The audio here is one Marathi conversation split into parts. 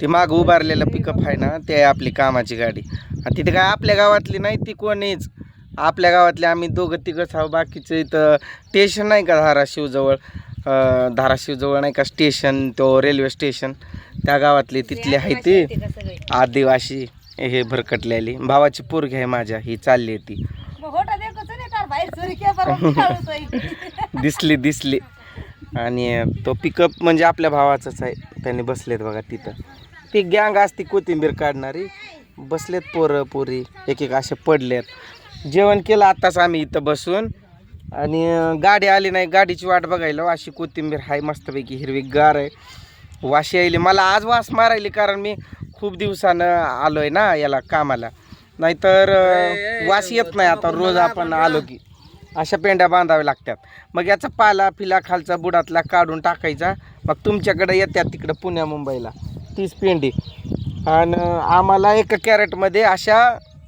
ती माग उभारलेलं पिकअप आहे ना ते आहे आपली कामाची गाडी. आणि तिथे काय आपल्या गावातली नाही ती कोणीच. आपल्या गावातले आम्ही दोघं तिघंच आहो बाकीचं इथं स्टेशन नाही का धाराशिवजवळ? धाराशिवजवळ नाही का स्टेशन तो रेल्वे स्टेशन त्या गावातली तिथली आहे ती. आदिवासी हे भरकटलेली. भावाची पोरगी आहे माझ्या ही चालली आहे ती. दिसली दिसली. आणि तो पिकअप म्हणजे आपल्या भावाचाच आहे. त्यांनी बसलेत बघा तिथं. ती गँग असती कोथिंबीर काढणारी. बसलेत पोरं पोरी एक एक असे पडलेत. जेवण केलं आत्ताच आम्ही इथं बसून. आणि गाडी आली नाही गाडीची वाट बघायला. अशी कोथिंबीर हाय मस्तपैकी हिरवी गार आहे. वास यायली. मला आज वास मारायली कारण मी खूप दिवसानं आलो आहे ना याला कामाला. नाहीतर वास येत नाही. आता रोज आपण आलो की. अशा पेंड्या बांधाव्या लागतात. मग याचा पाला फिला खालचा बुडातला काढून टाकायचा. मग तुमच्याकडे येतात तिकडं पुण्या मुंबईला. तीस पेंडी. आणि आम्हाला एका कॅरेटमध्ये अशा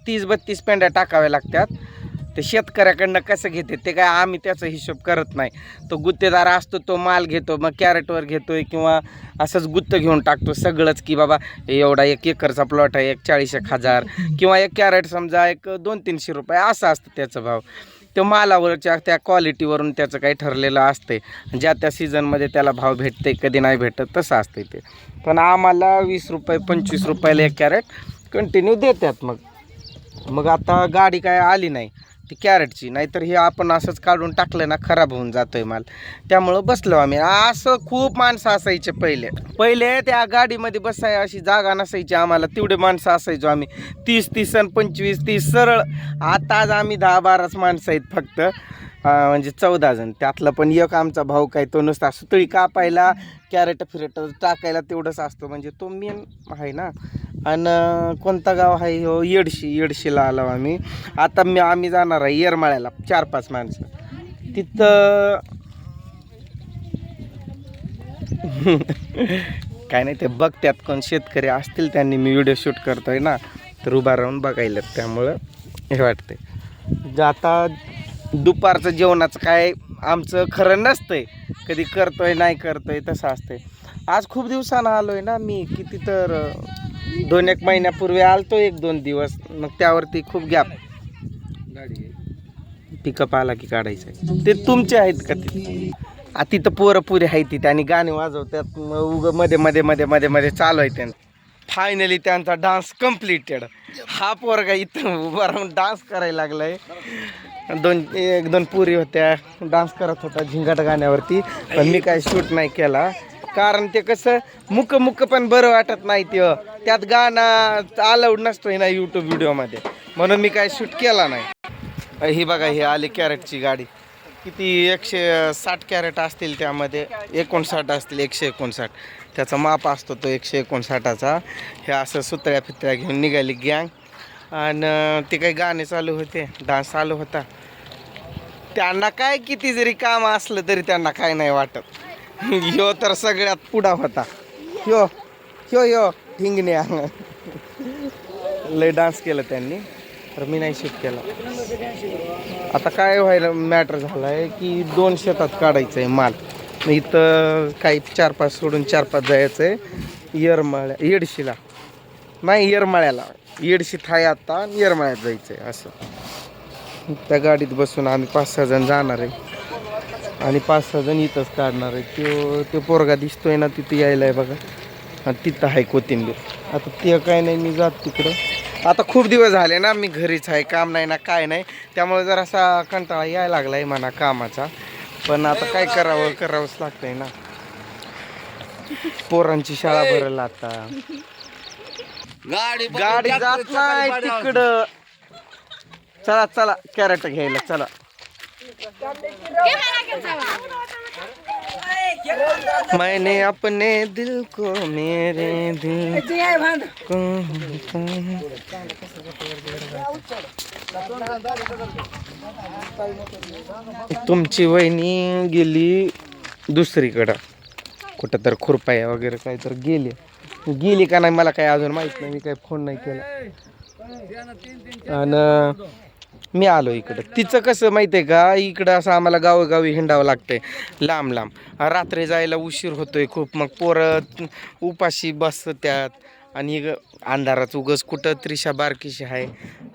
तीस बत्तीस पेंड्या टाकाव्या लागतात. ते शेतकऱ्याकडनं कसं घेते ते काय आम्ही त्याचा हिशोब करत नाही. तो गुत्तेदार असतो तो माल घेतो मग कॅरेटवर घेतो आहे किंवा असंच गुत्त घेऊन टाकतो सगळंच की बाबा एवढा एक एकरचा प्लॉट आहे एक चाळीस एक हजार किंवा एक कॅरेट समजा एक दोन तीनशे रुपये असं असतं त्याचं भाव. तो मालावरच्या त्या क्वालिटीवरून त्याचं काही ठरलेलं असते ज्या त्या सीझनमध्ये त्याला भाव भेटते कधी नाही भेटत तसं असते ते. पण आम्हाला वीस रुपये पंचवीस रुपयाला एक कॅरेट कंटिन्यू देतात मग. मग आता गाडी काय आली नाही. ती कॅरेटची. नाहीतर हे आपण असंच काढून टाकलं ना खराब होऊन जातोय माल. त्यामुळं बसलो आम्ही. असं खूप माणसं असायचे पहिले. पहिले त्या गाडीमध्ये बसाय अशी जागा नसायची आम्हाला. तेवढे माणसं असायचो आम्ही. तीस तीस आणि पंचवीस तीस सरळ. आता आज आम्ही दहा बाराच माणसं आहेत फक्त. म्हणजे चौदा जण. त्यातलं पण एक आमचा भाऊ काय तो नुसता सुतळी कापायला कॅरेट फिरेट टाकायला तेवढंच असतो. म्हणजे तो मेन आहे ना. आणि कोणता गाव आहे हो? येडशी येडशीला आलो आम्ही. आता मी आम्ही जाणार आहे येरमाळ्याला चार पाच माणसं. तिथं काय नाही ते बघत्यात कोण शेतकरी असतील त्यांनी मी व्हिडिओ शूट करतोय ना. तर उभा राहून बघायला त्यामुळं हे वाटतंय. आता दुपारचं जेवणाचं काय आमचं खरं नसतंय. कधी करतोय नाही करतोय तसं असतंय. आज खूप दिवसानं आलोय ना मी किती तर दोन एक महिन्यापूर्वी आलतो एक दोन दिवस. मग त्यावरती खूप गॅप पिकअप आला की काढायचं. ते तुमचे आहेत का ते? आ तिथं पोरं पुरे आहे तिथे आणि गाणे वाजवतात. मग उगमध्ये मध्ये मध्ये मध्ये मध्ये चालू आहे त्यांना फायनली त्यांचा डान्स कम्प्लिटेड हा पोरगा इथं उभा राहून डान्स करायला लागलाय. दोन एक दोन पुरी होत्या. डान्स करत होता झिंगाट गाण्यावरती. पण मी काय शूट नाही केला. कारण ते कसं मुक मुक पण बरं वाटत नाही ते. त्यात गाणं अलाउड नसतोय ना यूट्यूब व्हिडिओमध्ये म्हणून मी काय शूट केला नाही. ही बघा ही आली कॅरेटची गाडी. किती एकशे साठ कॅरेट असतील त्यामध्ये. एकोणसाठ असतील एकशे एकोणसाठ. त्याचा माप असतो तो एकशे एकोणसाठाचा. हे असं सुतळ्या फितळ्या घेऊन निघाली गँग. आणि ते काही गाणे चालू होते डान्स चालू होता. त्यांना काय किती जरी काम असलं तरी त्यांना काय नाही वाटत. ह्यो तर सगळ्यात पुढा होता. ह्यो ह्यो ह्यो ठिंगण्या लय डान्स केलं त्यांनी. तर मी नाही शूट केला. आता काय व्हायला मॅटर झाला आहे की दोन शेतात काढायचं आहे माल. इथं काही चार पाच सोडून चार पाच जायचं आहे. येरमाळ्या येडशीला. नाही येरमाळ्याला. येडशीत आहे आता आणि येरमाळ्यात जायचं आहे असं. त्या गाडीत बसून आम्ही पाच सहा जण जाणार आहे. आणि पाच सहा जण इथंच काढणार आहे. तो तो पोरगा दिसतोय ना तिथं यायला आहे बघा. आणि तिथं आहे कोथिंबीर. आता ते काय नाही मी जात तिकडं. आता खूप दिवस झाले ना मी घरीच आहे. काम नाही ना काय नाही. त्यामुळे जरासा कंटाळा यायला लागला आहे म्हणा कामाचा. पण आता काय करावं करावंच लागतंय ना. पोरांची शाळा भरल आता. गाडी गाडी जात नाही तिकडं. चला चला कॅरेट घ्यायला चला. मैंने अपने दिल को मेरे दिल को तुमची वहिनी गेली दुसरीकडं. कुठं तर खुरपाया वगैरे काय तर गेली. गेली का नाही मला काही अजून माहीत नाही. मी काही फोन नाही केला. आणि मी आलो इकडं. तिचं कसं माहिती आहे का? इकडं असं आम्हाला गावोगावी हिंडावं लागतंय. लांब लांब. रात्री जायला उशीर होतोय खूप. मग पोरं उपाशी बसत्यात आणि अंधारात उगस कुठं त्रिशा बारकीशी आहे.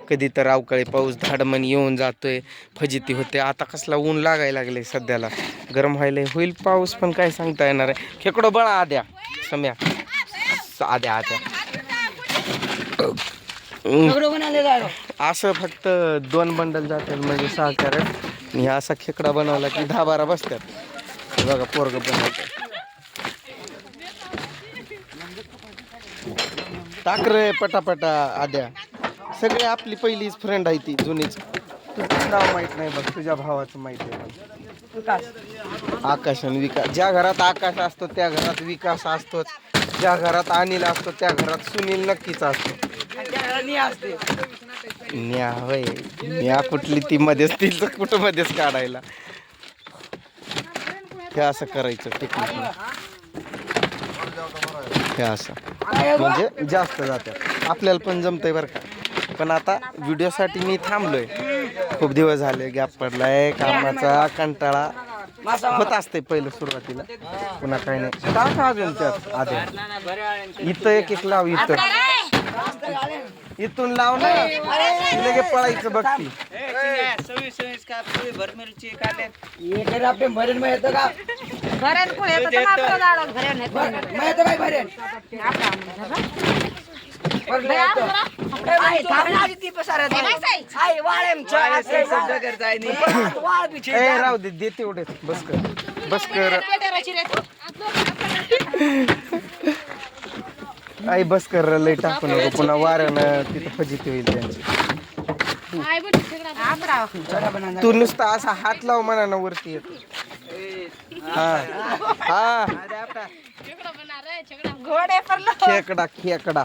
कधी तर अवकाळी पाऊस धाडमन येऊन जातोय फजिती होते. आता कसला ऊन लागायला लागले सध्याला. गरम व्हायला होईल पाऊस पण काय सांगता येणार आहे. खेकडो बळा आद्या. सम्या. आद्या आद्या. असं फक्त दोन बंडल जातात म्हणजे सहा कॅरेट आणि असा खेकडा बनवला की दहा बारा बसतात. बघा पोरग बनवतात टाक रे पटापटा आद्या सगळे आपली पहिलीच फ्रेंड आहे ती जुनीच. तुझं नाव माहीत नाही बघ तुझ्या भावाचं माहीत आहे बघ. आकाश आणि विकास. ज्या घरात आकाश असतो त्या घरात विकास असतोच. ज्या घरात अनिल असतो त्या घरात सुनील नक्कीच असतो. न्या होय. न्या कुठली ती मध्येच तिचं कुठं मध्येच काढायला. हे असं करायचं टेक्निक. हे असं. म्हणजे जास्त जातात आपल्याला पण जमतंय बरं का. पण आता व्हिडिओसाठी मी थांबलोय. खूप दिवस झाले गॅप पडलाय कामाचा कंटाळा होत असते पहिलं सुरुवातीला. पुन्हा काही नाही. टाक अजून त्यात? आधी. इथं एक एक लाव इथं. इथून लाव ना. लगे पळायचं बघ ती. घरात कोण येतं ए राहू दे दे तेवढे बस कर. बस कर. आई बस कर. लय टाकू नको. पुन्हा वाऱ्यानं तिथं फजिती होईल त्यांची. तू नुसता असा हात लाव म्हणा ना वरती येतो. हा. हा. घोडे पडलं खेकडा खेकडा.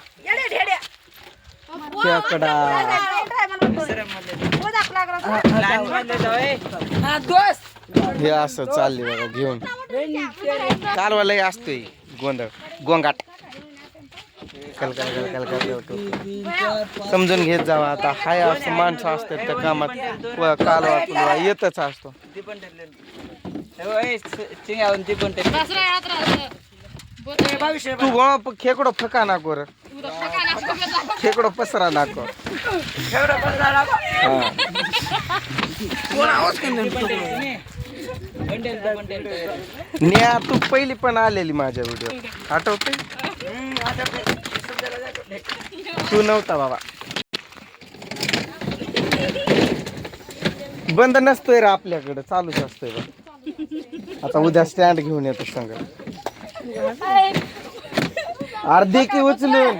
खेकडा. हे असं चालले बघा घेऊन. कालवा लय असतोय गोंधळ. गोंगाट. कल कल कल कल कल कल. समजून घेत जावा आता. हाय असं माणसं असतात त्या कामात. कुलवा येतच असतो. तू गो खेकडो फका नाको रे खेकडो पसरा नाको हा. न्या तू पहिली पण आलेली माझ्या व्हिडिओ आठवते तू नव्हता बाबा. बंद नसतोय रे आपल्याकडे. चालूच असतोय बघ. आता उद्या स्टँड घेऊन येतो संघ अर्धी की उचलून.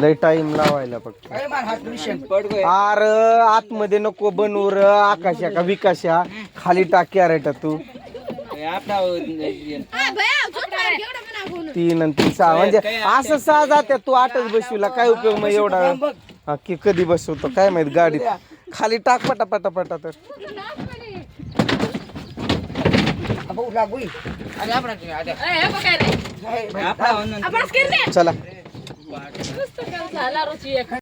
लय टाइम लावायला फक्त. अर आतमध्ये नको बनवूर आकाशा का विकाशा खाली टाक्या रेटा तू. तीन आणि तीन सहा म्हणजे असं सहा जात्या तू आठच बसविला काय उपयोग मग एवढा? वेळ? हा, की कधी बसवतो काय माहीत गाडीत? खाली टाक पटा पटा पटा तर. चला.